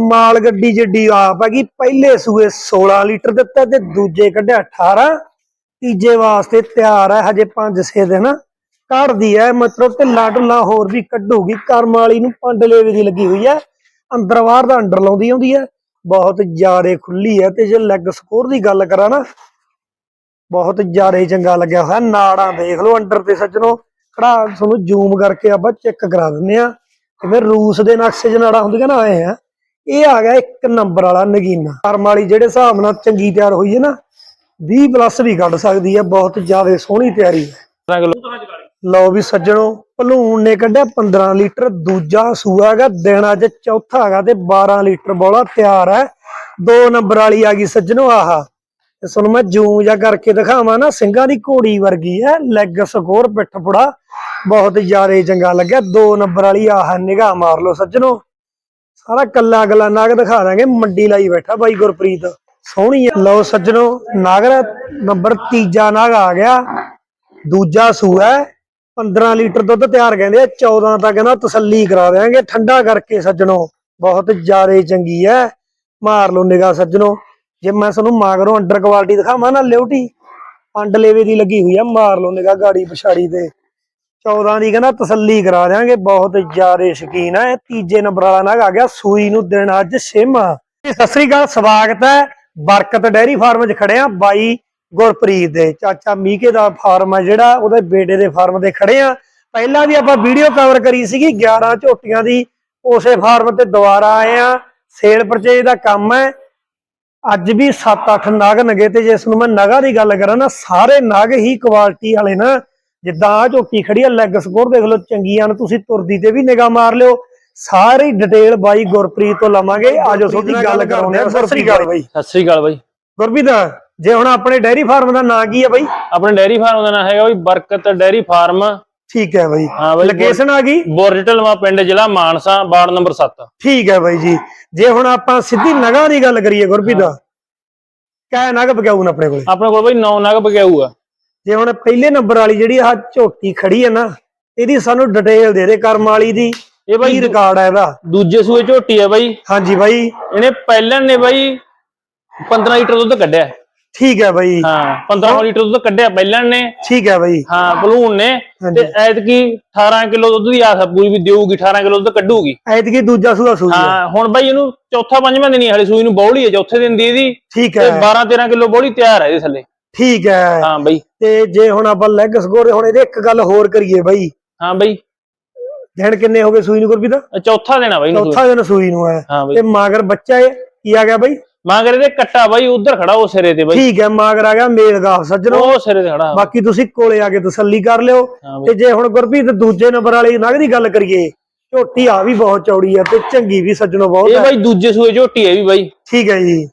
ਮਾਲ ਗੱਡੀ ਜਿੱਡੀ ਆਪ ਹੈਗੀ, ਪਹਿਲੇ ਸੂਏ 16 ਲੀਟਰ ਦਿੱਤਾ ਤੇ ਦੂਜੇ ਕੱਢਿਆ 18 ਤੀਜੇ ਵਾਸਤੇ ਤਿਆਰ ਹੈ, ਹਜੇ 5-6 ਦਿਨ। ਕੱਢਦੀ ਹੈ, ਮਤਲਬ ਢਿੱਲਾ ਢੁੱਲਾ ਹੋਰ ਵੀ ਕੱਢੂਗੀ। ਕਰਮ ਵਾਲੀ ਨੂੰ ਪੰਡਲੇਵੇ ਦੀ ਲੱਗੀ ਹੋਈ ਹੈ। ਅੰਦਰ ਬਾਹਰ ਦਾ ਅੰਡਰ ਲਾਉਂਦੀ ਆਉਂਦੀ ਹੈ। ਬਹੁਤ ਜ਼ਿਆਦੇ ਖੁੱਲੀ ਹੈ ਤੇ ਜੇ ਲੈਗ ਸਕੋਰ ਦੀ ਗੱਲ ਕਰਾਂ ਨਾ, ਬਹੁਤ ਜ਼ਿਆਦੇ ਚੰਗਾ ਲੱਗਿਆ ਹੋਇਆ। ਨਾੜਾਂ ਦੇਖ ਲਓ ਅੰਡਰ ਤੇ ਸੱਜਣੋ। ਖੜਾ, ਤੁਹਾਨੂੰ ਜ਼ੂਮ ਕਰਕੇ ਆਪਾਂ ਚੈੱਕ ਕਰਾ ਦਿੰਦੇ ਆ ਜਿਵੇਂ ਰੂਸ ਦੇ ਨਕਸ਼ੇ 'ਚ ਹੁੰਦੀਆਂ ਨਾ, ਆਏ ਆ। ਇਹ ਆ ਗਿਆ ਇੱਕ ਨੰਬਰ ਵਾਲਾ ਨਗੀਨਾ। ਕਰਮ ਵਾਲੀ ਜਿਹੜੇ ਹਿਸਾਬ ਨਾਲ ਚੰਗੀ ਤਿਆਰ ਹੋਈ ਹੈ ਨਾ 20 ਪਲੱਸ ਵੀ ਕੱਢ ਸਕਦੀ ਹੈ, ਬਹੁਤ ਜ਼ਿਆਦਾ ਸੋਹਣੀ ਤਿਆਰੀ ਹੈ। ਲਓ ਵੀ ਸੱਜਣੋ, ਭਲੂਣ ਨੇ ਕੱਢਿਆ 15 ਲੀਟਰ, ਦੂਜਾ ਸੂਆ ਹੈਗਾ, ਦਿਨ ਅੱਜ ਚੌਥਾ ਹੈਗਾ ਤੇ 12 ਲੀਟਰ ਬੋਲਾ ਤਿਆਰ ਹੈ। ਦੋ ਨੰਬਰ ਵਾਲੀ ਆ ਗਈ ਸੱਜਣੋ ਆਹਾ। ਤੇ ਤੁਹਾਨੂੰ ਮੈਂ ਜੂਮ ਜਾ ਕਰਕੇ ਦਿਖਾਵਾਂ ਨਾ, ਸਿੰਘਾਂ ਦੀ ਘੋੜੀ ਵਰਗੀ ਹੈ ਲੈਗ ਸਕੋਰ ਪਿੱਠ ਪੁੜਾ, ਬਹੁਤ ਜ਼ਿਆਦਾ ਚੰਗਾ ਲੱਗਿਆ। ਦੋ ਨੰਬਰ ਵਾਲੀ ਆਹ ਨਿਗਾਹ ਮਾਰ ਲਓ ਸੱਜਣੋ। ਸਾਰਾ ਕੱਲਾ ਕੱਲਾ ਨਾਗ ਦਿਖਾ ਦਾਂਗੇ, ਮੰਡੀ ਲਾਈ ਬੈਠਾ ਬਾਈ ਗੁਰਪ੍ਰੀਤ। ਸੋਹਣੀ ਹੈ ਲਓ ਸੱਜਣੋ ਨਾਗਰਾ ਨੰਬਰ ਤੀਜਾ ਨਾਗ ਆ ਗਿਆ। ਦੂਜਾ ਸੂਆ ਹੈ। 15 ਲੀਟਰ ਦੁੱਧ ਤਿਆਰ ਕਹਿੰਦੇ ਆ 14 ਤਾਂ ਕਹਿੰਦਾ ਤਸੱਲੀ ਕਰਾ ਦੇਾਂਗੇ ਠੰਡਾ ਕਰਕੇ ਸੱਜਣੋ, ਬਹੁਤ ਜ਼ਿਆਦਾ ਚੰਗੀ ਹੈ। ਮਾਰ ਲਓ ਨਿਗਾ ਸੱਜਣੋ। ਜੇ ਮੈਂ ਤੁਹਾਨੂੰ ਮਾਗਰੋਂ ਅੰਡਰ ਕੁਆਲਿਟੀ ਦਿਖਾਵਾਂ ਨਾ ਲਿਓਟੀ ਪੰਡ ਲੇਵੇ ਦੀ ਲੱਗੀ ਹੋਈ ਆ, ਮਾਰ ਲਓ ਨਿਗਾਹ ਗਾੜੀ ਪਛਾੜੀ ਤੇ। 14 ਦੀ ਕਹਿੰਦਾ ਤਸੱਲੀ ਕਰਾ ਦਿਆਂਗੇ, ਬਹੁਤ ਜ਼ਿਆਦਾ ਸ਼ਕੀਨ ਹੈ ਤੀਜੇ ਨੰਬਰ ਵਾਲਾ ਨਾਗ ਆ ਗਿਆ, ਸੂਈ ਨੂੰ ਦਿਨ ਅੱਜ ਛੇਮਾ ਸਤਿ ਸ੍ਰੀ ਅਕਾਲ, ਸਵਾਗਤ ਹੈ। ਬਰਕਤ ਡੈਰੀ ਫਾਰਮ 'ਚ ਖੜੇ ਆ ਬਾਈ ਗੁਰਪ੍ਰੀਤ ਦੇ। ਚਾਚਾ ਮੀਕੇ ਦਾ ਫਾਰਮ ਹੈ ਜਿਹੜਾ, ਉਹਦੇ ਬੇਟੇ ਦੇ ਫਾਰਮ ਤੇ ਖੜੇ ਆ ਪਹਿਲਾਂ ਵੀ ਆਪਾਂ ਵੀਡੀਓ ਕਵਰ ਕਰੀ ਸੀਗੀ 11 ਝੋਟੀਆਂ ਦੀ, ਉਸੇ ਫਾਰਮ ਤੇ ਦੁਬਾਰਾ ਆਏ ਆ ਸੇਲ ਪਰਚੇਜ ਦਾ ਕੰਮ ਹੈ। ਅੱਜ ਵੀ 7-8 ਨਗ ਨਗੇ ਤੇ ਜਿਸ ਨੂੰ ਮੈਂ ਨਗਾਂ ਦੀ ਗੱਲ ਕਰਾਂ ਨਾ, ਸਾਰੇ ਨਗ ਹੀ ਕੁਆਲਿਟੀ ਵਾਲੇ ਨਾ। ਜਿੱਦਾਂ ਆ ਝੋਟੀ ਖੜੀ ਆ ਲੈਗ ਸਕੋਰ ਦੇਖ ਲਓ ਚੰਗੀਆਂ ਨੇ ਤੁਸੀਂ ਤੁਰਦੀ ਤੇ ਵੀ ਨਿਗਾਹ ਮਾਰ ਲਿਓ। ਸਾਰੀ ਡਿਟੇਲ ਬਾਈ ਗੁਰਪ੍ਰੀਤ ਤੋਂ ਲਵਾਂਗੇ। ਆਜੋ ਤੁਹਾਡੀ ਗੱਲ ਕਰਾਉਂਦੇ ਆ। ਸਤਿ ਸ੍ਰੀ ਅਕਾਲ ਬਾਈ। ਸਤਿ ਸ੍ਰੀ ਅਕਾਲ ਬਾਈ। ਗੁਰਪ੍ਰੀਤ ਜੇ ਹੁਣ ਆਪਣੇ ਡੈਰੀ ਫਾਰਮ ਦਾ ਨਾਂ ਕੀ ਹੈ ਬਾਈ? ਆਪਣੇ ਡੈਰੀ ਫਾਰਮ ਦਾ ਨਾਮ ਹੈਗਾ ਬਾਈ ਬਰਕਤ ਡੈਰੀ ਫਾਰਮ। ਠੀਕ ਹੈ ਬਾਈ। ਹਾਂ ਬਾਈ ਲੋਕੇਸ਼ਨ ਆ ਗਈ? ਬੋਰਟਲਵਾ ਪਿੰਡ ਜ਼ਿਲ੍ਹਾ ਮਾਨਸਾ ਵਾਰਡ ਨੰਬਰ 7 ਠੀਕ ਹੈ ਬਾਈ ਜੀ। ਜੇ ਹੁਣ ਆਪਾਂ ਸਿੱਧੀ ਨਗਾਂ ਦੀ ਗੱਲ ਕਰੀਏ ਗੁਰਪ੍ਰੀਤ ਕੈ ਨਗ ਬਗਾਉਣ ਆਪਣੇ ਕੋਲੇ? ਆਪਣੇ ਕੋਲ ਬਾਈ 9 ਨਗ ਆ ਜੇ ਹੁਣ ਪਹਿਲੇ ਨੰਬਰ ਵਾਲੀ ਜਿਹੜੀ ਆ ਝੋਟੀ ਖੜੀ ਹੈ ਨਾ ਇਹਦੀ ਸਾਨੂੰ ਡਿਟੇਲ ਦੇ ਦੇ ਕਰਮ ਵਾਲੀ ਦੀ ਇਹ ਬਾਈ ਰਿਕਾਰਡ ਹੈ ਇਹਦਾ? ਦੂਜੇ ਸੂਏ ਝੋਟੀ ਆ ਬਾਈ। ਹਾਂਜੀ ਬਾਈ। ਇਹਨੇ ਪਹਿਲਾਂ ਨੇ ਬਾਈ 15 ਲੀਟਰ ਦੁੱਧ ਕੱਢਿਆ। ਠੀਕ ਹੈ ਬਾਈ। ਹਾਂ 15 ਲੀਟਰ ਦੁੱਧ ਕੱਢਿਆ ਪਹਿਲਾਂ ਨੇ। ਠੀਕ ਹੈ ਬਾਈ। ਹਾਂ ਬਲੂਨ ਨੇ। ਤੇ ਐਤਕੀ 18 ਕਿਲੋ ਦੁੱਧ ਦੀ ਆਸ ਪੂਰੀ ਵੀ ਦੇਊਗੀ 18 ਕਿਲੋ ਦੁੱਧ ਕੱਢੂਗੀ। ਐਤਕੀ ਦੂਜਾ ਸੂਆ ਸੂਈ ਹੈ ਹਾਂ ਹੁਣ ਬਾਈ ਇਹਨੂੰ ਚੌਥਾ ਪੰਜਵਾਂ ਦਿਨ ਹੀ ਹਲੇ ਸੂਈ ਨੂੰ ਬੌਲੀ ਹੈ ਚੌਥੇ ਦਿਨ ਦੀ ਇਹਦੀ। ਠੀਕ ਤੇ ਹੈ 12 13 ਕਿਲੋ ਬੌਲੀ ਤਿਆਰ ਹੈ ਇਹਦੇ ਥੱਲੇ। ਠੀਕ ਹੈ। ਹਾਂ ਬਾਈ। ਤੇ ਜੇ ਹੁਣ ਆਪਾਂ ਲੈਗ ਸਕੋਰ ਹੁਣ ਇਹਦੇ ਇੱਕ ਗੱਲ ਹੋਰ ਕਰੀਏ ਬਾਈ। ਹਾਂ ਬਾਈ। ਦਿਨ ਕਿੰਨੇ ਹੋ ਗਏ ਸੂਈ ਨੂੰ ਗੁਰਪ੍ਰੀਤ ਇਹ ਚੌਥਾ ਦਿਨ ਆ ਬਾਈ ਨੂੰ ਚੌਥਾ ਦਿਨ ਸੂਈ ਨੂੰ ਹੈ। ਤੇ ਮਾਗਰ ਬੱਚਾ ਹੈ ਕੀ ਆ ਗਿਆ ਬਾਈ? ਮਾਂਗਰੇ ਦੇ ਕੱਟਾ ਬਾਈ ਉਧਰ ਖੜਾ ਉਹ ਸਿਰੇ ਤੇ ਬਾਈ। ਠੀਕ ਹੈ ਮਾਗਰ ਆ ਗਿਆ ਮੇਲ ਗਾਫ ਸੱਜਣੋ। ਉਹ ਸਿਰੇ ਤੇ ਖੜਾ। ਬਾਕੀ ਤੁਸੀਂ ਕੋਲੇ ਆ ਕੇ ਤਸੱਲੀ ਕਰ ਲਿਓ। ਤੇ ਜੇ ਹੁਣ ਗੁਰਪ੍ਰੀਤ ਦੂਜੇ ਨੰਬਰ ਵਾਲੀ ਨਗ ਦੀ ਗੱਲ ਕਰੀਏ ਝੋਟੀ ਆ ਵੀ ਬਹੁਤ ਚੌੜੀ ਹੈ ਤੇ ਚੰਗੀ ਵੀ ਸੱਜਣੋ ਬਹੁਤ ਇਹ ਬਾਈ ਦੂਜੇ ਸੂਏ ਝੋਟੀ ਹੈ ਵੀ ਬਾਈ। ਠੀਕ ਹੈ ਜੀ।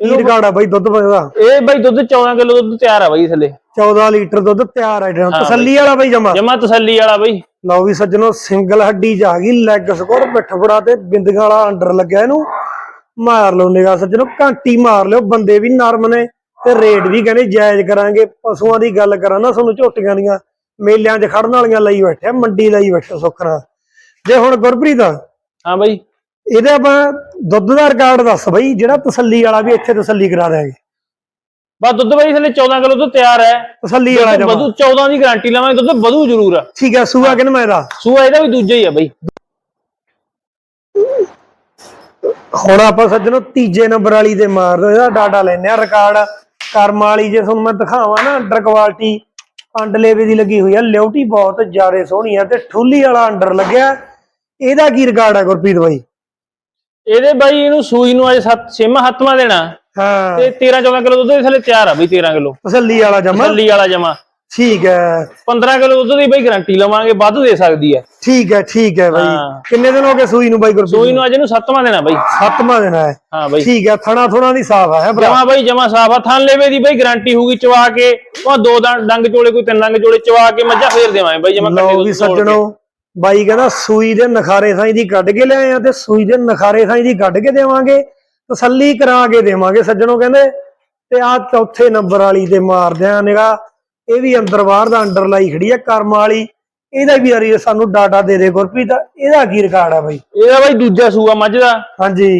ਕੀ ਰਿਕਾਰਡ ਆ ਬਾਈ ਦੁੱਧ ਦਾ ਇਹ ਬਾਈ ਦੁੱਧ 14 ਕਿਲੋ ਦੁੱਧ ਤਿਆਰ ਆ ਬਾਈ ਥੱਲੇ। 14 ਲੀਟਰ ਦੁੱਧ ਤਿਆਰ ਹੈ ਜਿਹੜਾ ਤਸੱਲੀ ਵਾਲਾ ਬਾਈ ਜਮਾ। ਜਮਾ ਤਸੱਲੀ ਵਾਲਾ ਬਾਈ। ਲਓ ਵੀ ਸੱਜਣੋ ਸਿੰਗਲ ਹੱਡੀ ਚ ਆ ਗਈ ਲੈਗ ਸਕੋਰ ਪਿੱਠ ਫੜਾ ਤੇ ਬਿੰਦੀਆਂ ਵਾਲਾ ਅੰਡਰ ਲੱਗਿਆ ਇਹਨੂੰ। ਮਾਰ ਲਓ ਨਿਗਾ ਸੱਜਣੋ ਘੰਟੀ ਮਾਰ ਲਿਓ। ਬੰਦੇ ਵੀ ਨਰਮ ਨੇ ਤੇ ਰੇਟ ਵੀ ਕਹਿੰਦੇ ਜਾਇਜ਼ ਕਰਾਂਗੇ। ਪਸ਼ੂਆਂ ਦੀ ਗੱਲ ਕਰਾਂ ਨਾ ਤੁਹਾਨੂੰ ਝੋਟੀਆਂ ਦੀਆਂ। ਮੇਲਿਆਂ 'ਚ ਖੜਨ ਵਾਲੀਆਂ ਲਈ ਬੈਠੇ ਆ, ਮੰਡੀ ਲਈ ਬੈਠੇ ਸੁਖਣਾ ਜੇ ਹੁਣ ਗੁਰਪ੍ਰੀਤ ਹਾਂ ਬਾਈ। ਇਹਦੇ ਆਪਾਂ ਦੁੱਧ ਦਾ ਰਿਕਾਰਡ ਦੱਸ ਬਈ ਜਿਹੜਾ ਤਸੱਲੀ ਵਾਲਾ ਵੀ ਇੱਥੇ ਤਸੱਲੀ ਕਰਾ ਦਿਆਂਗੇ। ਬਸ ਦੁੱਧ ਬਾਈ ਥੱਲੇ 14 ਕਿਲੋ ਦੁੱਧ ਤਿਆਰ ਹੈ। ਤਸੱਲੀ ਵਾਲਾ ਜਮਾ। ਵਧੂ 14 ਦੀ ਗਾਰੰਟੀ ਲਵਾਂਗੇ ਦੁੱਧ ਵਧੂ ਜ਼ਰੂਰ ਆ। ਠੀਕ ਹੈ ਸੂਆ ਕਿਨ ਇਹਦਾ ਸੂਆ ਇਹਦਾ ਵੀ ਦੂਜਾ ਹੀ ਆ ਬਾਈ। ਹੁਣ ਆਪਾਂ ਸੱਜਣੋ ਤੀਜੇ ਨੰਬਰ ਵਾਲੀ ਤੇ ਮਾਰ ਦੋ ਇਹਦਾ ਡਾਟਾ ਲੈਨੇ ਆ ਰਿਕਾਰਡ ਕਰਮ ਵਾਲੀ ਜੇ ਤੁਹਾਨੂੰ ਮੈਂ ਦਿਖਾਵਾਂ ਨਾ ਅੰਡਰ ਕੁਆਲਿਟੀ ਲੇਵੇ ਦੀ ਲੱਗੀ ਹੋਈ ਆ ਲਿਉਟੀ ਬਹੁਤ ਜ਼ਿਆਦਾ ਸੋਹਣੀ ਆ ਤੇ ਠੁੱਲੀ ਵਾਲਾ ਅੰਡਰ ਲੱਗਿਆ। ਇਹਦਾ ਕੀ ਰਿਕਾਰਡ ਆ ਗੁਰਪ੍ਰੀਤ ਬਾਈ? ਇਹਦੇ ਬਾਈ ਇਹਨੂੰ ਸੂਈ ਨੂੰ ਅੱਜ 7 ਛੇਵਾਂ ਹੱਤਵਾਂ ਦੇਣਾ। ਹਾਂ। ਤੇ 13 14 ਕਿਲੋ ਦੁੱਧ ਦੇ ਥੱਲੇ ਤਿਆਰ ਆ ਬਾਈ 13 ਕਿਲੋ। ਤਸੱਲੀ ਵਾਲਾ ਜਮਾ। ਤਸੱਲੀ ਵਾਲਾ ਜਮਾ। ਠੀਕ ਹੈ। 15 ਕਿਲੋ ਦੁੱਧ ਦੀ ਬਾਈ ਗਾਰੰਟੀ ਲਵਾਂਗੇ ਵੱਧ ਦੇ ਸਕਦੀ ਹੈ। ਠੀਕ ਹੈ ਠੀਕ ਹੈ ਬਾਈ। ਕਿੰਨੇ ਦਿਨ ਹੋ ਗਏ ਸੂਈ ਨੂੰ ਬਾਈ ਗੁਰਪ੍ਰੀਤ? ਸੂਈ ਨੂੰ ਅੱਜ ਇਹਨੂੰ ਸੱਤਵਾਂ ਦੇਣਾ ਬਾਈ। ਸੱਤਵਾਂ ਦਿਨ ਹੈ। ਹਾਂ ਬਾਈ। ਠੀਕ ਹੈ ਥਣਾ ਥੁਣਾ ਦੀ ਸਾਫ਼ ਹੈ ਭਰਾ? ਜਮਾ ਬਾਈ ਜਮਾ ਸਾਫ਼ ਆ। ਥਣ ਲੇਵੇ ਦੀ ਬਾਈ ਗਾਰੰਟੀ ਹੋਊਗੀ ਚਵਾ ਕੇ। ਉਹ ਦੋ ਡੰਗ ਚੋਲੇ ਕੋਈ ਤਿੰਨ ਡੰਗ ਚੋਲੇ ਚਵਾ ਕੇ ਮੱਝਾਂ ਫੇਰ ਦੇਵਾਂਗੇ ਬਾਈ ਜਮਾ ਵੀ ਸੱਜਣੋ। ਬਾਈ ਕਹਿੰਦਾ ਸੂਈ ਦੇ ਨਖਾਰੇ ਸਾਈ ਦੀ ਕੱਢ ਕੇ ਲਿਆਏ ਆ ਤੇ ਸੂਈ ਦੇ ਨਖਾਰੇ ਸਾਈ ਦੀ ਕੱਢ ਕੇ ਦੇਵਾਂਗੇ ਤਸੱਲੀ ਕਰਾ ਕੇ ਦੇਵਾਂਗੇ ਸੱਜਣੋ ਕਹਿੰਦੇ। ਤੇ ਆ ਚੌਥੇ ਨੰਬਰ ਵਾਲੀ ਤੇ ਮਾਰਦੇ ਆ ਨਿਗਾ ਇਹ ਵੀ ਅੰਦਰ ਬਾਹਰ ਦਾ ਅੰਡਰ ਲਾਈ ਖੜੀ ਆ ਕਰਮ ਵਾਲੀ। ਇਹਦਾ ਵੀ ਯਾਰੀ ਸਾਨੂੰ ਡਾਟਾ ਦੇ ਦੇ ਗੁਰਪ੍ਰੀਤ ਇਹਦਾ ਕੀ ਰਿਕਾਰਡ ਆ ਬਾਈ? ਇਹਦਾ ਬਾਈ ਦੂਜਾ ਸੂਆ ਮੱਝ ਦਾ। ਹਾਂਜੀ।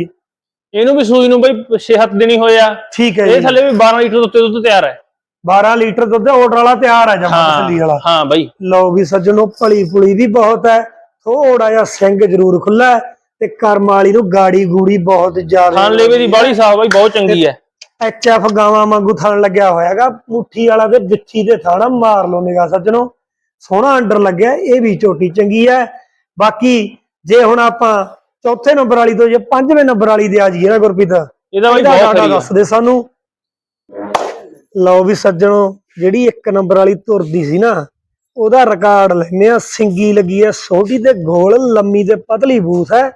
ਇਹਨੂੰ ਵੀ ਸੂਈ ਨੂੰ ਬਈ 6-7 ਦਿਨ ਹੀ ਹੋਏ ਆ। ਠੀਕ ਹੈ ਇਹ ਥੱਲੇ ਵੀ 12 ਲੀਟਰ ਦੁੱਧ ਦੁੱਧ ਤਿਆਰ ਹੈ। 12 ਲੀਟਰ ਦੁੱਧ ਆਰਡਰ ਵਾਲਾ ਤਿਆਰ ਹੈ ਜਮਾ ਤਸੱਲੀ ਵਾਲਾ। ਹਾਂ ਬਈ। ਲਓ ਵੀ ਸੱਜਣੋ ਭਲੀ ਪੁਲੀ ਵੀ ਬਹੁਤ ਹੈ। ਥੋੜਾ ਜਿਹਾ ਸਿੰਘ ਜ਼ਰੂਰ ਖੁੱਲਾ ਤੇ ਕਰਮ ਵਾਲੀ ਨੂੰ ਗਾੜੀ ਗੂੜੀ ਬਹੁਤ ਜ਼ਿਆਦਾ ਖਾਣ ਲੇਵੇ ਦੀ ਬਾਲੀ ਸਾਫ਼ ਬਈ ਬਹੁਤ ਚੰਗੀ ਹੈ। ਐਚ ਐਫ ਗਾਵਾਂ ਵਾਂਗੂ ਥਣ ਲੱਗਿਆ ਹੋਇਆਗਾ ਮੁੱਠੀ ਵਾਲਾ ਤੇ ਵਿੱਚੀ ਦੇ ਥਾਣਾ ਮਾਰ ਲਓ ਨਿਗਾ ਸੱਜਣੋ। ਸੋਹਣਾ ਅੰਡਰ ਲੱਗਿਆ ਇਹ ਵੀ ਝੋਟੀ ਚੰਗੀ ਹੈ। ਬਾਕੀ ਜੇ ਹੁਣ ਆਪਾਂ ਚੌਥੇ ਨੰਬਰ ਵਾਲੀ ਤੋਂ ਜੇ ਪੰਜਵੇਂ ਨੰਬਰ ਵਾਲੀ ਦੇ ਆ ਜਾਈਏ ਨਾ ਗੁਰਪ੍ਰੀਤ ਇਹਦਾ ਬਈ ਬਹੁਤ ਦੱਸ ਦੇ ਸਾਨੂੰ। ਲਓ ਵੀ ਸੱਜਣੋ, ਜਿਹੜੀ ਇੱਕ ਨੰਬਰ ਵਾਲੀ ਤੁਰਦੀ ਸੀ ਨਾ, ਉਹਦਾ ਰਿਕਾਰਡ ਲੈਨੇ ਆ ਸਿੰਗੀ ਲੱਗੀ ਹੈ ਛੋਟੀ ਤੇ ਗੋਲ, ਲੰਮੀ ਤੇ ਪਤਲੀ ਬੂਥ ਹੈ।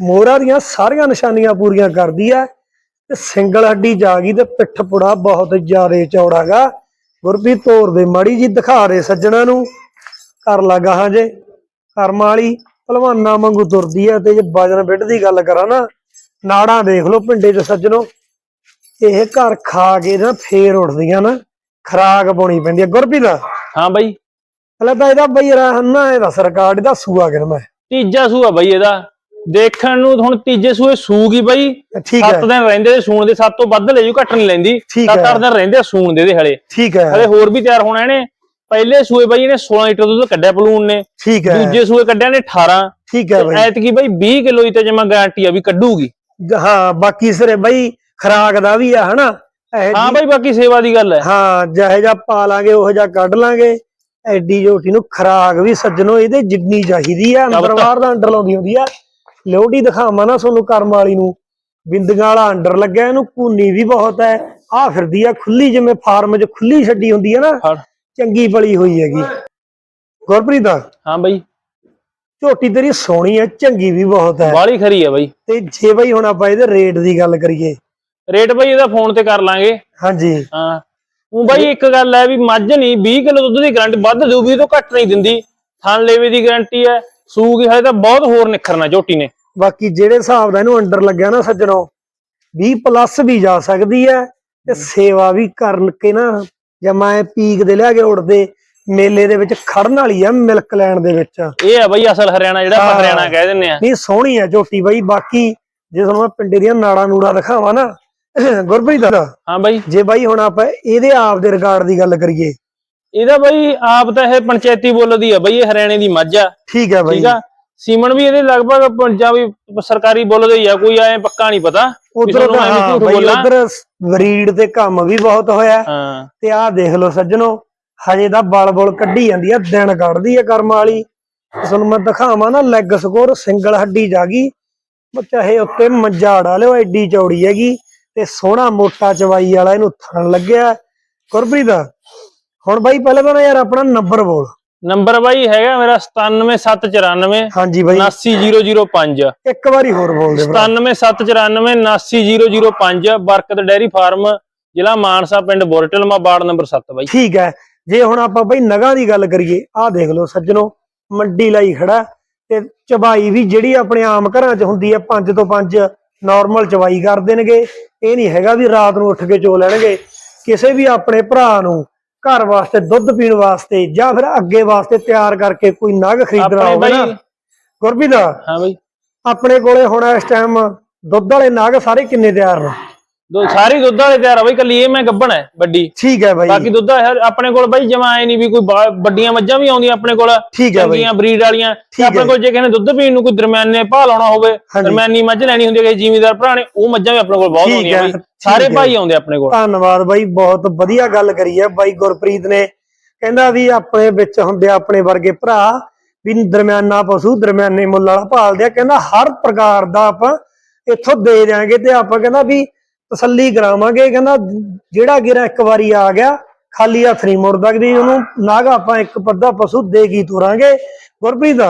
ਮੋਹਰਾ ਦੀਆਂ ਸਾਰੀਆਂ ਨਿਸ਼ਾਨੀਆਂ ਪੂਰੀਆਂ ਕਰਦੀ ਹੈ। ਤੇ ਸਿੰਗਲ ਹੱਡੀ ਜਾ ਗਈ ਤੇ ਪਿੱਠ ਪੁੜਾ ਬਹੁਤ ਜ਼ਿਆਦਾ ਚੌੜਾਗਾ ਗੁਰਪੀ ਤੋਰ ਦੇ ਮਾੜੀ ਜੀ ਦਿਖਾ ਦੇ ਸੱਜਣਾ ਨੂੰ। ਕਰ ਲਗਾ ਹਾਂ ਜੇ। ਕਰਮ ਵਾਲੀ ਭਲਵਾਨਾ ਵਾਂਗੂ ਤੁਰਦੀ ਹੈ ਤੇ ਜੇ ਵਜਨ ਬਿੱਡ ਦੀ ਗੱਲ ਕਰਾਂ ਨਾ, ਨਾੜਾਂ ਦੇਖ ਲਓ ਪਿੰਡੇ 'ਚ ਸੱਜਣੋ। ਇਹ ਘਰ ਖਾ ਕੇ ਨਾ ਫੇਰ ਉੱਠਦੀਆਂ ਨਾ ਖਰਾਕ ਪਾਉਣੀ ਪੈਂਦੀ ਹੈ ਗੁਰਪ੍ਰੀਤ ਹਾਂ ਬਈ। ਪਹਿਲਾਂ ਤਾਂ ਇਹਦਾ ਬਈ ਰਹਿਣਾ ਇਹਦਾ ਸਰਕਾਰ ਇਹਦਾ ਸੂਆ ਕਿਨ ਮੈਂ? ਤੀਜਾ ਸੂਆ ਬਈ ਇਹਦਾ। ਦੇਖਣ ਨੂੰ ਹੁਣ ਤੀਜੇ ਸੂਏ ਸੂਗੀ ਬਈ। ਠੀਕ ਹੈ। 7 ਦਿਨ ਰਹਿੰਦੇ ਸੂਣ ਦੇ 7 ਤੋਂ ਵੱਧ ਲੈ ਜੂ ਘੱਟ ਨਹੀਂ ਲੈਂਦੀ। ਠੀਕ 7-8 ਹੈ। ਦਿਨ ਰਹਿੰਦੇ ਆ ਸੂਣ ਦੇ ਦੇ ਹਲੇ। ਠੀਕ ਹੈ। ਹਲੇ ਹੋਰ ਵੀ ਤਿਆਰ ਹੋਣਾ ਇਹਨੇ। ਪਹਿਲੇ ਸੂਏ ਬਈ ਇਹਨੇ 16 ਲੀਟਰ ਦੁੱਧ ਕੱਢਿਆ ਪਲੂਨ ਨੇ। ਠੀਕ ਹੈ। ਦੂਜੇ ਸੂਏ ਕੱਢਿਆ ਨੇ 18 ਠੀਕ ਹੈ ਬਈ। ਐਤਕੀ ਬਈ 20 ਕਿਲੋ ਦੀ ਤੇ ਜਮਾ ਗਾਰੰਟੀ ਆ ਵੀ ਕੱਢੂਗੀ। ਹਾਂ ਬਾਕੀ ਸਿਰੇ ਬਈ ਖਰਾਕ ਦਾ ਵੀ ਆ ਹਨਾ? ਇਹ ਹਾਂ ਬਈ ਬਾਕੀ ਸੇਵਾ ਦੀ ਗੱਲ ਹੈ। ਹਾਂ ਜਿਹੇ ਜਾ ਪਾ ਲਾਂਗੇ ਉਹ ਜਾ ਕੱਢ ਲਾਂਗੇ। ਐਡੀ ਝੋਟੀ ਨੂੰ ਖਰਾਕ ਵੀ ਸੱਜਣੋ ਇਹਦੇ ਜਿੰਨੀ ਚਾਹੀਦੀ ਆ ਅੰਦਰ ਬਾਹਰ ਦਾ ਅੰਡਰ ਲਾਉਂਦੀ ਹੁੰਦੀ ਆ। ਲੋਹੜੀ ਦਿਖਾਵਾਂ ਨਾ ਤੁਹਾਨੂੰ ਕਰਮ ਵਾਲੀ ਨੂੰ। ਬਿੰਦੀਆਂ ਵਾਲਾ ਅੰਡਰ ਲੱਗਿਆ ਇਹਨੂੰ ਕੂਨੀ ਵੀ ਬਹੁਤ ਹੈ। ਆ ਫਿਰਦੀ ਆ ਖੁੱਲੀ ਜਿਵੇਂ ਫਾਰਮ 'ਚ ਖੁੱਲੀ ਛੱਡੀ ਹੁੰਦੀ ਹੈ ਨਾ ਚੰਗੀ ਬਲੀ ਹੋਈ ਹੈਗੀ। ਗੁਰਪ੍ਰੀਤ ਹਾਂ ਬਈ। ਝੋਟੀ ਤੇਰੀ ਸੋਹਣੀ ਹੈ ਚੰਗੀ ਵੀ ਬਹੁਤ ਹੈ। ਬਾਲੀ ਖਰੀ ਆ ਬਈ। ਤੇ ਜੇ ਬਈ ਹੁਣ ਆਪਾਂ ਇਹਦੇ ਰੇਟ ਦੀ ਗੱਲ ਕਰੀਏ ਰੇਟ ਬਈ ਇਹਦਾ ਫੋਨ ਤੇ ਕਰ ਲਾਂਗੇ। ਹਾਂਜੀ। ਹਾਂ। ਉਹ ਬਾਈ ਇੱਕ ਗੱਲ ਹੈ ਵੀ ਮੱਝ ਨਹੀਂ 20 ਕਿਲੋ ਦੁੱਧ ਦੀ ਗਾਰੰਟੀ ਵੱਧ ਦੇਊ ਵੀ ਤੋਂ ਘੱਟ ਨਹੀਂ ਦਿੰਦੀ। ਥਣ ਲੇਵੇ ਦੀ ਗਾਰੰਟੀ ਹੈ ਸੂਗੀ ਹਜੇ ਤਾਂ ਬਹੁਤ ਹੋਰ ਨਿਖਰਨਾ ਝੋਟੀ ਨੇ। ਬਾਕੀ ਜਿਹੜੇ ਹਿਸਾਬ ਦਾ ਇਹਨੂੰ ਅੰਡਰ ਲੱਗਿਆ ਨਾ ਸੱਜਣੋ 20 ਪਲੱਸ ਵੀ ਜਾ ਸਕਦੀ ਹੈ ਤੇ ਸੇਵਾ ਵੀ ਕਰਨ ਕੇ ਨਾ ਜਾਂ ਮੈਂ ਪੀਕ ਦੇ ਲਿਆ ਕੇ ਉੜਦੇ ਮੇਲੇ ਦੇ ਵਿੱਚ ਖੜਨ ਵਾਲੀ ਆ ਮਿਲਕ ਲੈਣ ਦੇ ਵਿੱਚ। ਇਹ ਆ ਬਈ ਅਸਲ ਹਰਿਆਣਾ ਜਿਹੜਾ ਆਪਾਂ। ਹਰਿਆਣਾ ਕਹਿ ਦਿੰਦੇ ਆ। ਨਹੀਂ ਸੋਹਣੀ ਹੈ ਝੋਟੀ ਬਾਈ ਬਾਕੀ ਜੇ ਤੁਹਾਨੂੰ ਮੈਂ ਪਿੰਡੇ ਦੀਆਂ ਨਾੜਾਂ ਨੂੜਾਂ ਦਿਖਾਵਾਂ ਨਾ ਗੁਰਪ੍ਰੀਤ ਦਾ? ਹਾਂ ਬਾਈ। ਜੇ ਬਾਈ ਹੁਣ ਆਪਾਂ ਇਹਦੇ ਆਪ ਦੇ ਰਿਕਾਰਡ ਦੀ ਗੱਲ ਕਰੀਏ। ਇਹਦਾ ਬਾਈ ਆਪ ਤਾਂ ਇਹ ਪੰਚਾਇਤੀ ਬੋਲਦੀ ਆ ਬਈ ਇਹ ਹਰਿਆਣੇ ਦੀ ਮੱਝ ਆ। ਠੀਕ ਹੈ ਬਾਈ। ਠੀਕ ਆ? ਸੀਮਨ ਵੀ ਇਹਦੇ ਲਗਭਗ ਪੰਜਾਬੀ ਸਰਕਾਰੀ ਬੋਲਦੇ ਹੀ ਆ ਕੋਈ ਐ ਪੱਕਾ ਨਹੀਂ ਪਤਾ। ਉਧਰ ਬਾਈ ਬੋਲਾਂ। ਉਧਰ ਬਰੀਡ ਤੇ ਕੰਮ ਵੀ ਬਹੁਤ ਹੋਇਆ। ਹਾਂ। ਤੇ ਆਹ ਦੇਖ ਲਓ ਸੱਜਣੋ ਹਜੇ ਦਾ ਬਲ ਬਲ ਕੱਢੀ ਜਾਂਦੀ ਆ ਦਿਨ ਕੱਢਦੀ ਆ ਕਰਮ ਵਾਲੀ। ਤੁਹਾਨੂੰ ਮੈਂ ਦਿਖਾਵਾਂ ਨਾ ਲੈਗ ਸਕੋਰ ਸਿੰਗਲ ਹੱਡੀ ਜਾਗੀ। ਚਾਹੇ ਉੱਤੇ ਮੰਜਾ ਡਾ ਲਿਓ ਐਡੀ ਚੌੜੀ ਹੈਗੀ। ਤੇ ਸੋਹਣਾ ਮੋਟਾ ਚਵਾਈ ਵਾਲਾ ਇਹਨੂੰ ਥਣ ਲੱਗਿਆ ਗੁਰਪ੍ਰੀਤ ਹੁਣ ਬਾਈ ਪਹਿਲਾਂ ਤਾਂ ਯਾਰ ਆਪਣਾ ਨੰਬਰ ਬੋਲ। ਨੰਬਰ ਬਾਈ ਹੈਗਾ ਮੇਰਾ 97794 ਹਾਂਜੀ ਬਾਈ। 79005 ਇੱਕ ਵਾਰੀ ਹੋਰ ਬੋਲ ਦੇ ਭਰਾ। 97794 79005 ਬਰਕਤ ਡੈਰੀ ਫਾਰਮ ਜ਼ਿਲ੍ਹਾ ਮਾਨਸਾ ਪਿੰਡ ਬੋਰਟਲਮਾ ਵਾਰਡ ਨੰਬਰ 7 ਬਾਈ। ਠੀਕ ਹੈ। ਜੇ ਹੁਣ ਆਪਾਂ ਬਈ ਨਗਾਂ ਦੀ ਗੱਲ ਕਰੀਏ ਆਹ ਦੇਖ ਲਓ ਸੱਜਣੋ ਮੰਡੀ ਲਈ ਖੜਾ ਤੇ ਚਬਾਈ ਵੀ ਜਿਹੜੀ ਆਪਣੇ ਆਮ ਘਰਾਂ 'ਚ ਹੁੰਦੀ ਹੈ 5 ਤੋਂ 5 ਨਾਰਮਲ ਚਬਾਈ ਕਰ ਦੇਣਗੇ। ਇਹ ਨਹੀਂ ਹੈਗਾ ਵੀ ਰਾਤ ਨੂੰ ਉੱਠ ਕੇ ਚੋ ਲੈਣਗੇ। ਕਿਸੇ ਵੀ ਆਪਣੇ ਭਰਾ ਨੂੰ ਘਰ ਵਾਸਤੇ ਦੁੱਧ ਪੀਣ ਵਾਸਤੇ ਜਾਂ ਫਿਰ ਅੱਗੇ ਵਾਸਤੇ ਤਿਆਰ ਕਰਕੇ ਕੋਈ ਨਗ ਖਰੀਦਣਾ ਹੋਵੇ ਨਾ। ਬਾਈ। ਗੁਰਪ੍ਰੀਤ ਹਾਂ ਬਾਈ। ਆਪਣੇ ਕੋਲੇ ਹੁਣ ਇਸ ਟਾਈਮ ਦੁੱਧ ਵਾਲੇ ਨਗ ਸਾਰੇ ਕਿੰਨੇ ਤਿਆਰ ਨੇ? ਦੋ ਸਾਰੀ ਦੁੱਧ ਵਾਲੇ ਤਿਆਰ ਆ ਬਾਈ ਕੱਲੀ ਇਹ ਮੈਂ ਗੱਬਣ ਹੈ ਵੱਡੀ। ਠੀਕ ਹੈ ਬਾਈ। ਬਾਕੀ ਦੁੱਧ ਆਪਣੇ ਕੋਲ ਬਾਈ ਜਮਾ ਆਏ ਨਹੀਂ ਵੀ ਕੋਈ ਵੱਡੀਆਂ ਮੱਝਾਂ ਵੀ ਆਉਂਦੀਆਂ ਆਪਣੇ ਕੋਲ ਠੀਕ ਹੈ ਬਾਈ। ਬਰੀਡ ਵਾਲੀਆਂ। ਆਪਣੇ। ਕੋਲ ਜੇ ਕਿਸੇ ਨੇ ਦੁੱਧ ਪੀਣ ਨੂੰ ਕੋਈ ਦਰਮਿਆਨੇ ਭਾਅ ਲਾਉਣਾ ਹੋਵੇ। ਦਰਮਿਆਨੀ ਮੱਝ ਲੈਣੀ ਹੁੰਦੀ ਹੈ ਕਿਸੇ ਜ਼ਿਮੀਦਾਰ ਭਰਾ ਨੇ ਉਹ ਮੱਝਾਂ ਵੀ ਆਪਣੇ ਕੋਲ ਬਹੁਤ ਆਉਂਦੀਆਂ ਬਾਈ। ਸਾਰੇ। ਭਾਈ ਆਉਂਦੇ ਆਪਣੇ ਕੋਲ। ਧੰਨਵਾਦ ਬਾਈ ਬਹੁਤ ਵਧੀਆ ਗੱਲ ਕਰੀ ਹੈ ਬਾਈ ਗੁਰਪ੍ਰੀਤ ਨੇ। ਕਹਿੰਦਾ ਵੀ ਆਪਣੇ ਵਿੱਚ ਹੁੰਦੇ ਆਪਣੇ ਵਰਗੇ ਭਰਾ ਵੀ ਦਰਮਿਆਨਾ ਪਸ਼ੂ ਦਰਮਿਆਨੇ ਮੁੱਲ ਵਾਲਾ ਭਾਲਦੇ ਆ। ਕਹਿੰਦਾ ਹਰ ਪ੍ਰਕਾਰ ਦਾ ਆਪਾਂ ਇੱਥੋਂ ਦੇ ਦਿਆਂਗੇ ਤੇ ਆਪਾਂ ਕਹਿੰਦਾ ਵੀ ਤਸੱਲੀ ਕਰਾਵਾਂਗੇ ਕਹਿੰਦਾ ਜਿਹੜਾ ਗਿਰਾ ਇੱਕ ਵਾਰੀ ਆ ਗਿਆ ਖਾਲੀ ਹੱਥ ਨਹੀਂ ਮੁੜਦਾ ਵੀ ਉਹਨੂੰ। ਨਾਗ ਆਪਾਂ ਇੱਕ ਪੱਦਾ ਪਸ਼ੂ ਦੇ ਕੀ ਤੋਰਾਂਗੇ। ਗੁਰਪ੍ਰੀਤ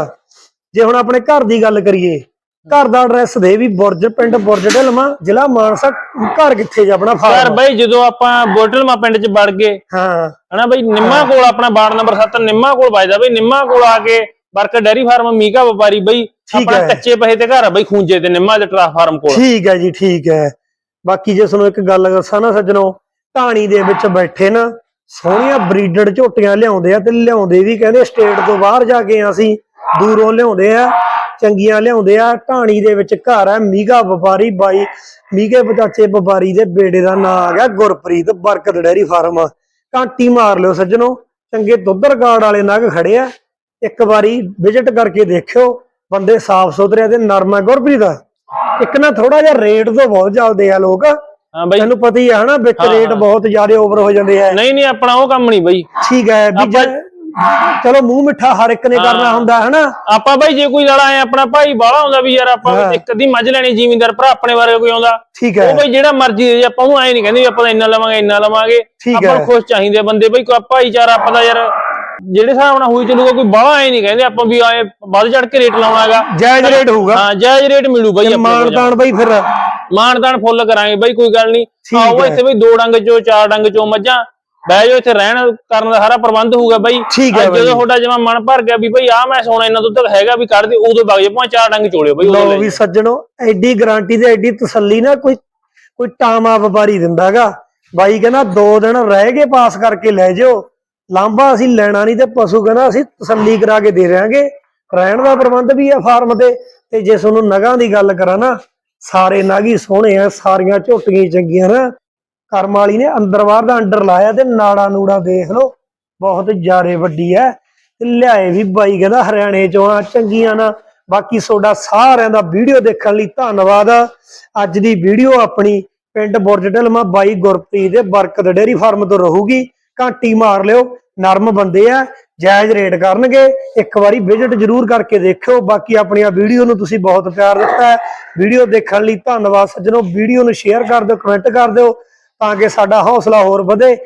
ਜੇ ਹੁਣ ਆਪਣੇ ਘਰ ਦੀ ਗੱਲ ਕਰੀਏ ਘਰ ਦਾ ਐਡਰੈਸ ਦੇ ਵੀ ਬੁਰਜ ਪਿੰਡ ਬੁਰਜ ਢਲਮਾ ਜ਼ਿਲ੍ਹਾ ਮਾਨਸਾ ਘਰ ਕਿੱਥੇ ਜਾ ਆਪਣਾ ਫਾਰਮ ਬਾਈ ਜਦੋਂ ਆਪਾਂ ਬੋਟਲਮਾ ਪਿੰਡ ਚ ਵੜ ਗਏ ਹਾਂ। ਹਨਾ ਬਾਈ ਨਿੰਮਾ ਕੋਲ ਆਪਣਾ ਵਾਰਡ ਨੰਬਰ 7 ਨਿੰਮਾ ਕੋਲ ਵੱਜਦਾ ਬਾਈ ਨਿੰਮਾ ਕੋਲ ਆ ਕੇ ਬਰਕਤ ਡੈਰੀ ਫਾਰਮ ਮੀਕਾ ਵਪਾਰੀ ਬਾਈ ਆਪਣਾ। ਕੱਚੇ ਪਹੇ ਤੇ ਘਰ ਆ ਬਾਈ ਖੂੰਜੇ ਤੇ ਨਿੰਮਾ ਦੇ ਟਰਾ ਫਾਰਮ ਕੋਲ। ਠੀਕ ਹੈ ਜੀ ਠੀਕ ਹੈ। ਬਾਕੀ ਜੇ ਤੁਹਾਨੂੰ ਇੱਕ ਗੱਲ ਦੱਸਾਂ ਨਾ ਸੱਜਣੋ, ਢਾਣੀ ਦੇ ਵਿੱਚ ਬੈਠੇ ਨਾ, ਸੋਹਣੀਆਂ ਬਰੀਡਡ ਝੋਟੀਆਂ ਲਿਆਉਂਦੇ ਆ ਤੇ ਲਿਆਉਂਦੇ ਵੀ ਕਹਿੰਦੇ ਸਟੇਟ ਤੋਂ ਬਾਹਰ ਜਾ ਕੇ ਅਸੀਂ ਦੂਰੋਂ ਲਿਆਉਂਦੇ ਆ, ਚੰਗੀਆਂ ਲਿਆਉਂਦੇ ਆ। ਢਾਣੀ ਦੇ ਵਿੱਚ ਘਰ ਹੈ ਮੀਗਾ ਵਪਾਰੀ ਬਾਈ ਮੀਗੇ ਬਚਾਚੇ ਵਪਾਰੀ ਦੇ ਬੇੜੇ ਦਾ ਨਾਂ ਆ ਗਿਆ ਗੁਰਪ੍ਰੀਤ ਬਰਕਤ ਡੈਰੀ ਫਾਰਮ। ਘੰਟੀ ਮਾਰ ਲਿਓ ਸੱਜਣੋ, ਚੰਗੇ ਦੁੱਧ ਰਿਕਾਰਡ ਵਾਲੇ ਨਗ ਖੜੇ ਆ। ਇੱਕ ਵਾਰੀ ਵਿਜ਼ਿਟ ਕਰਕੇ ਦੇਖਿਓ, ਬੰਦੇ ਸਾਫ਼ ਸੁਥਰੇ ਤੇ ਨਰਮ ਹੈ ਗੁਰਪ੍ਰੀਤ। ਇੱਕ ਨਾ ਥੋੜਾ ਜਿਹਾ ਰੇਟ ਤੋਂ ਬਹੁਤ ਚੱਲਦੇ ਆ ਲੋਕ। ਹਾਂ ਬਾਈ। ਤੈਨੂੰ ਪਤਾ ਹੀ ਆ ਹਨਾ ਵਿੱਚ ਰੇਟ। ਬਹੁਤ ਜ਼ਿਆਦਾ ਓਵਰ ਹੋ ਜਾਂਦੇ ਆ। ਨਹੀਂ ਨਹੀਂ ਆਪਣਾ ਉਹ ਕੰਮ ਨਹੀਂ ਬਾਈ। ਠੀਕ ਹੈ ਵੀ ਚਲੋ ਮੂੰਹ ਮਿੱਠਾ ਹਰ ਇੱਕ ਨੇ ਕਰਨਾ ਹਾਂ। ਹੁੰਦਾ ਹਨਾ? ਆਪਾਂ ਬਾਈ ਜੇ ਕੋਈ ਲੜਾ ਆਏ ਆਪਣਾ ਭਾਈ ਬਾਹਲਾ ਆਉਂਦਾ ਵੀ ਯਾਰ ਆਪਾਂ। ਇੱਕ ਅੱਧੀ ਮੱਝ ਲੈਣੀ ਜ਼ਿਮੀਂਦਾਰ ਭਰਾ ਆਪਣੇ ਬਾਰੇ ਕੋਈ ਆਉਂਦਾ। ਠੀਕ ਉਹ ਹੈ ਬਾਈ ਜਿਹੜਾ ਮਰਜ਼ੀ ਦੇ ਆਪਾਂ ਉਹਨੂੰ ਐ ਨਹੀਂ ਕਹਿੰਦੇ ਵੀ ਆਪਾਂ ਤਾਂ ਇੰਨਾ ਲਵਾਂਗੇ ਇੰਨਾ ਲਵਾਂਗੇ। ਆਪਾਂ ਨੂੰ। ਖੁਸ਼ ਚਾਹੀਦੇ ਬੰਦੇ। ਬਈ ਕੋਈ ਭਾਈਚਾਰਾ ਆਪਾਂ ਦਾ ਯਾਰ ਜਿਹੜੇ ਹਿਸਾਬ ਨਾਲ ਹੋਈ ਚੱਲੂਗਾ ਕੋਈ ਬਾਹਲਾ ਐ ਨਹੀਂ ਕਹਿੰਦੇ ਆਪਾਂ ਵੀ ਆਏ ਵੱਧ ਚੜ ਕੇ ਰੇਟ ਲਾਉਣਾ ਹੈਗਾ। ਜਾਇਜ਼ ਰੇਟ ਹੋਊਗਾ। ਹਾਂ ਜਾਇਜ਼ ਰੇਟ ਮਿਲੂ ਬਾਈ ਕੋਲ ਮਾਨਤਾਨ ਬਈ ਫਿਰ। ਮਾਨਦਾਨ ਫੁੱਲ ਕਰਾਂਗੇ ਬਾਈ ਕੋਈ ਗੱਲ ਨਹੀਂ। ਆਓ। ਇੱਥੇ ਬਈ ਦੋ ਡੰਗ ਚੋਂ ਚਾਰ ਡੰਗ ਚੋਂ ਮੱਝਾਂ ਬਹਿ ਜਾਓ ਇੱਥੇ ਰਹਿਣ ਕਰਨ ਦਾ ਸਾਰਾ ਪ੍ਰਬੰਧ ਹੋਊਗਾ ਬਾਈ। ਜਦੋਂ ਤੁਹਾਡਾ ਜਮਾ ਮਨ ਭਰ ਗਿਆ ਵੀ ਬਾਈ ਆ ਮੈਂ ਸੋਣਾ ਇਹਨਾਂ ਦੁੱਧ ਹੈਗਾ ਵੀ ਕੱਢ ਦੇ ਉਦੋਂ ਵਗ ਜਾ ਭਾਵੇਂ ਚਾਰ ਡੰਗ ਚੋਲਿਓ ਬਾਈ ਲੋ ਵੀ। ਸੱਜਣੋ ਐਡੀ ਗਾਰੰਟੀ ਤੇ ਐਡੀ ਤਸੱਲੀ ਨਾ ਕੋਈ ਕੋਈ ਟਾਮਾ ਵਪਾਰੀ ਦਿੰਦਾਗਾ ਬਾਈ ਕਹਿੰਦਾ ਦੋ ਦਿਨ ਰਹਿ ਕੇ ਪਾਸ ਕਰਕੇ ਲੈ ਜਿਓ ਲਾਂਭਾ ਅਸੀਂ ਲੈਣਾ ਨਹੀਂ ਤੇ ਪਸ਼ੂ ਕਹਿੰਦਾ ਅਸੀਂ ਤਸੱਲੀ ਕਰਾ ਕੇ ਦੇ ਦਿਆਂਗੇ। ਰਹਿਣ ਦਾ ਪ੍ਰਬੰਧ ਵੀ ਆ ਫਾਰਮ ਤੇ ਤੇ ਜੇ ਤੁਹਾਨੂੰ ਨਗਾਂ ਦੀ ਗੱਲ ਕਰਾਂ ਨਾ, ਸਾਰੇ ਨਗ ਹੀ ਸੋਹਣੇ ਆ, ਸਾਰੀਆਂ ਝੋਟੀਆਂ ਚੰਗੀਆਂ ਨਾ। ਕਰਮ ਵਾਲੀ ਨੇ ਅੰਦਰ ਬਾਹਰ ਦਾ ਅੰਡਰ ਲਾਇਆ ਤੇ ਨਾੜਾ ਨੂੜਾ ਦੇਖ ਲਓ, ਬਹੁਤ ਜ਼ਿਆਦੇ ਵੱਡੀ ਹੈ ਤੇ ਲਿਆਏ ਵੀ ਬਾਈ ਕਹਿੰਦਾ ਹਰਿਆਣੇ ਚੋਂ ਆ, ਚੰਗੀਆਂ ਨਾ। ਬਾਕੀ ਤੁਹਾਡਾ ਸਾਰਿਆਂ ਦਾ ਵੀਡੀਓ ਦੇਖਣ ਲਈ ਧੰਨਵਾਦ ਅੱਜ ਦੀ ਵੀਡੀਓ ਆਪਣੀ ਪਿੰਡ ਬੁਰਜ ਢਲਮਾ ਬਾਈ ਗੁਰਪ੍ਰੀਤ ਦੇ ਬਰਕਤ ਡੇਰੀ ਫਾਰਮ ਤੋਂ ਰਹੂਗੀ। ਘਾਟੀ ਮਾਰ ਲਿਓ। ਨਰਮ ਬੰਦੇ ਆ, ਜਾਇਜ਼ ਰੇਟ ਕਰਨਗੇ। ਇੱਕ ਵਾਰੀ ਵਿਜ਼ਿਟ ਜ਼ਰੂਰ ਕਰਕੇ ਦੇਖਿਓ। ਬਾਕੀ ਆਪਣੀਆਂ ਵੀਡੀਓ ਨੂੰ ਤੁਸੀਂ ਬਹੁਤ ਪਿਆਰ ਦਿੱਤਾ ਹੈ। ਵੀਡੀਓ ਦੇਖਣ ਲਈ ਧੰਨਵਾਦ ਸੱਜਣੋ। ਵੀਡੀਓ ਨੂੰ ਸ਼ੇਅਰ ਕਰ ਦਿਓ ਕਮੈਂਟ ਕਰ ਦਿਓ ਤਾਂ ਕਿ ਸਾਡਾ ਹੌਸਲਾ ਹੋਰ ਵਧੇ।